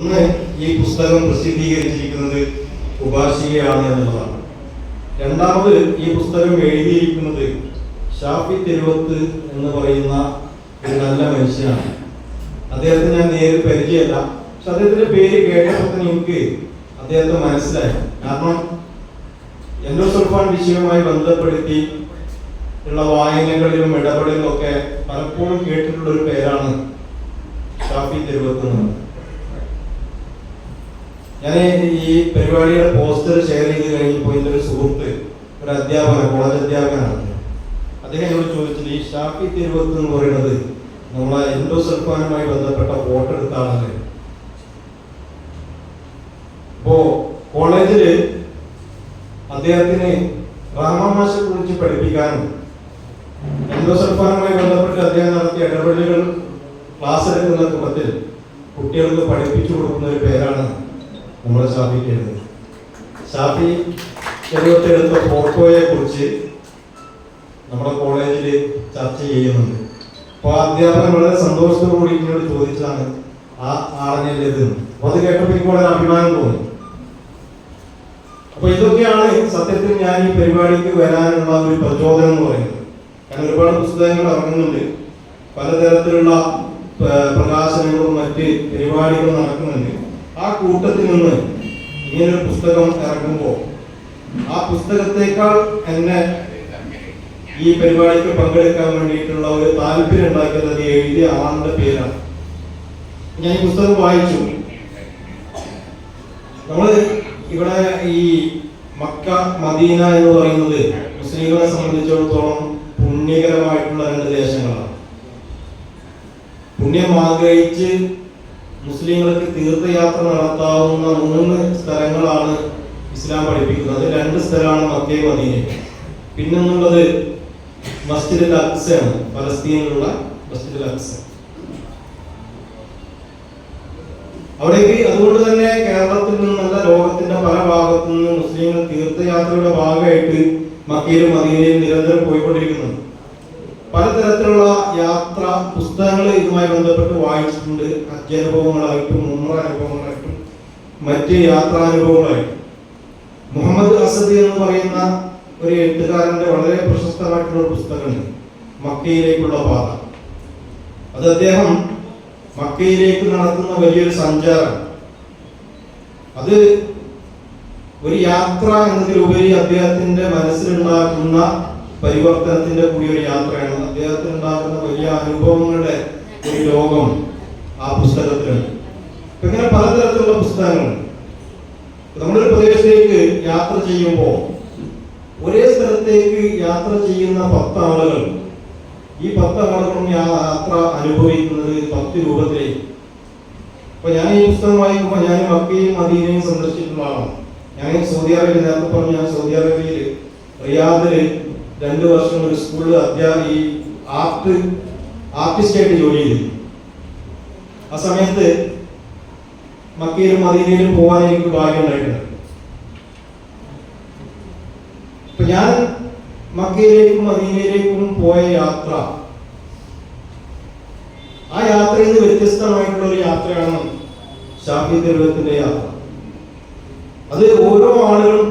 ഒന്ന് ഈ പുസ്തകം പ്രസിദ്ധീകരിച്ചിരിക്കുന്നത് ഉപാസികയാണ് എന്നുള്ളതാണ്. രണ്ടാമത് ഈ പുസ്തകം എഴുതിയിരിക്കുന്നത് ഷാഫി തെരുവത്ത് എന്ന് പറയുന്ന ഒരു നല്ല മനുഷ്യനാണ്. അദ്ദേഹത്തെ ഞാൻ നേരിൽ പരിചയമല്ല പക്ഷെ അദ്ദേഹത്തിന്റെ പേര് കേട്ടപ്പോൾ എനിക്ക് അദ്ദേഹത്തെ മനസ്സിലായി. കാരണം എൻഡോസൾഫാൻ വിഷയവുമായി ബന്ധപ്പെടുത്തി ഉള്ള വായനകളിലും ഇടപെടലിലും ഒക്കെ പലപ്പോഴും കേട്ടിട്ടുള്ള ഒരു പേരാണ് ഷാഫി തെരുവത്ത് എന്നുള്ളത്. ഞാൻ ഈ പരിപാടിയുടെ പോസ്റ്റർ ഷെയർ ചെയ്ത് കഴിഞ്ഞപ്പോൾ എന്റെ ഒരു സുഹൃത്ത് ഒരു അധ്യാപകൻ കോളേജ് അധ്യാപകനാണ്. അദ്ദേഹം എന്നോട് ചോദിച്ചത് ഈ ഷാഫി തിരുവത്ത് എന്ന് പറയുന്നത് നമ്മളെ എൻഡോസൽഫാനുമായി ബന്ധപ്പെട്ട ഫോട്ടോ എടുത്ത ഇപ്പോ കോളേജിൽ അദ്ദേഹത്തിന് റാമാമാശെ കുറിച്ച് പഠിപ്പിക്കാനും എൻഡോസൽഫാനുമായി ബന്ധപ്പെട്ട് അദ്ദേഹം നടത്തിയ ഇടപെടലുകൾ ക്ലാസ് എടുക്കുന്ന കൂട്ടത്തിൽ കുട്ടികൾക്ക് പഠിപ്പിച്ചു കൊടുക്കുന്ന ഒരു പേരാണ് നമ്മുടെ ഷാഫിക്ക് എഴുതുന്നത് ഷാഫി എടുത്ത ഫോട്ടോയെ കുറിച്ച് നമ്മുടെ കോളേജിൽ ചർച്ച ചെയ്യുന്നുണ്ട്. അപ്പോൾ അധ്യാപകൻ വളരെ സന്തോഷത്തോടുകൂടി കൂടി ചോദിച്ചാണ് ആ ആളിനെ ഇത് അപ്പൊ അത് കേട്ടപ്പോൾ എനിക്ക് വളരെ അഭിമാനം തോന്നി. അപ്പോൾ ഇതൊക്കെയാണ് സത്യത്തിൽ ഞാൻ ഈ പരിപാടിക്ക് വരാനുള്ള ഒരു പ്രചോദനം എന്ന് പറയുന്നത്. കാരണം ഒരുപാട് പുസ്തകങ്ങൾ ഇറങ്ങുന്നുണ്ട്. പലതരത്തിലുള്ള പ്രകാശനങ്ങളും മറ്റ് പരിപാടികളും നടക്കുന്നുണ്ട്. ആ കൂട്ടത്തിൽ നിന്ന് ഇങ്ങനൊരു പുസ്തകം ഇറങ്ങുമ്പോൾ ആ പുസ്തകത്തെക്കാൾ എന്നെ ഈ പരിപാടിക്ക് പങ്കെടുക്കാൻ വേണ്ടിയിട്ടുള്ള ഒരു താല്പര്യം ഉണ്ടാക്കിയത് അത് എഴുതിയ ആളുടെ പേരാണ്. ഞാൻ ഈ പുസ്തകം വായിച്ചു. നമ്മൾ ഇവിടെ ഈ മക്ക മദീന എന്ന് പറയുന്നത് മുസ്ലിങ്ങളെ സംബന്ധിച്ചിടത്തോളം പുണ്യകരമായിട്ടുള്ള രണ്ട് ദേശങ്ങളാണ്. പുണ്യം ആഗ്രഹിച്ച് മുസ്ലിങ്ങൾക്ക് തീർത്ഥയാത്ര നടത്താവുന്ന മൂന്ന് സ്ഥലങ്ങളാണ് ഇസ്ലാം പഠിപ്പിക്കുന്നത്. അതിൽ രണ്ട് സ്ഥലമാണ് മക്കയും മദീനയും. മസ്ജിദ് അൽ അക്സയാണ് ഫലസ്തീനിലുള്ള അൽ അക്സ. അവിടേക്ക് അതുകൊണ്ട് തന്നെ കേരളത്തിൽ പലതരത്തിലുള്ള യാത്ര പുസ്തകങ്ങൾ ഇതുമായി ബന്ധപ്പെട്ട് വായിച്ചിട്ടുണ്ട്. അജ്ഞാനുഭവങ്ങളായിട്ടും മുമ്പനുഭവങ്ങളായിട്ടും മറ്റ് യാത്രാനുഭവങ്ങളായിട്ടും. മുഹമ്മദ് അസദി എന്ന് പറയുന്ന ഒരു എഴുത്തുകാരന്റെ വളരെ പ്രശസ്തമായിട്ടുള്ള ഒരു മക്കയിലേക്കുള്ള പാത. അത് അദ്ദേഹം മക്കയിലേക്ക് നടത്തുന്ന വലിയൊരു സഞ്ചാരം അത് ഒരു യാത്ര എന്നതിലുപരി അദ്ദേഹത്തിന്റെ മനസ്സിലുണ്ടാക്കുന്ന പരിവർത്തനത്തിന്റെ കൂടി ഒരു യാത്രയാണ്. അദ്ദേഹത്തിന് ഉണ്ടാകുന്ന വലിയ അനുഭവങ്ങളുടെ ഒരു ലോകം ആ പുസ്തകത്തിലുണ്ട് അങ്ങനെ പലതരത്തിലുള്ള പുസ്തകങ്ങളുണ്ട് നമ്മളൊരു പ്രദേശത്തേക്ക് യാത്ര ചെയ്യുമ്പോൾ ഒരേ സ്ഥലത്തേക്ക് യാത്ര ചെയ്യുന്ന പത്ത് ആളുകൾ ഈ പത്ത് ആളുകളും യാത്ര അനുഭവിക്കുന്നത് പത്ത് രൂപത്തിലേക്ക്. അപ്പൊ ഞാൻ ഈ പുസ്തകം വായിക്കുമ്പോൾ ഞാൻ മക്കയും മദീനയും സന്ദർശിച്ചിട്ടുള്ള ആളാണ്. ഞാൻ സൗദി അറേബ്യ നേരത്തെ പറഞ്ഞു ഞാൻ സൗദി അറേബ്യയിൽ റിയാദിൽ രണ്ട് വർഷം ഒരു സ്കൂളിൽ അധ്യാപക ആർട്ട് ആർട്ടിസ്റ്റായിട്ട് ജോലി ചെയ്തു ആ സമയത്ത് മക്കയിലും മദീനയിലും പോകാൻ എനിക്ക് ഭാഗ്യം ഉണ്ടായിട്ടുണ്ട്. ഞാൻ മക്കയിലേക്കും മദീനയിലേക്കും പോയ യാത്ര ആ യാത്രയിൽ നിന്ന് വ്യത്യസ്തമായിട്ടുള്ള ഒരു യാത്രയാണ് ഷാഫി ദർവത്തിന്റെ യാത്ര. അത് ഓരോ ആളുകളും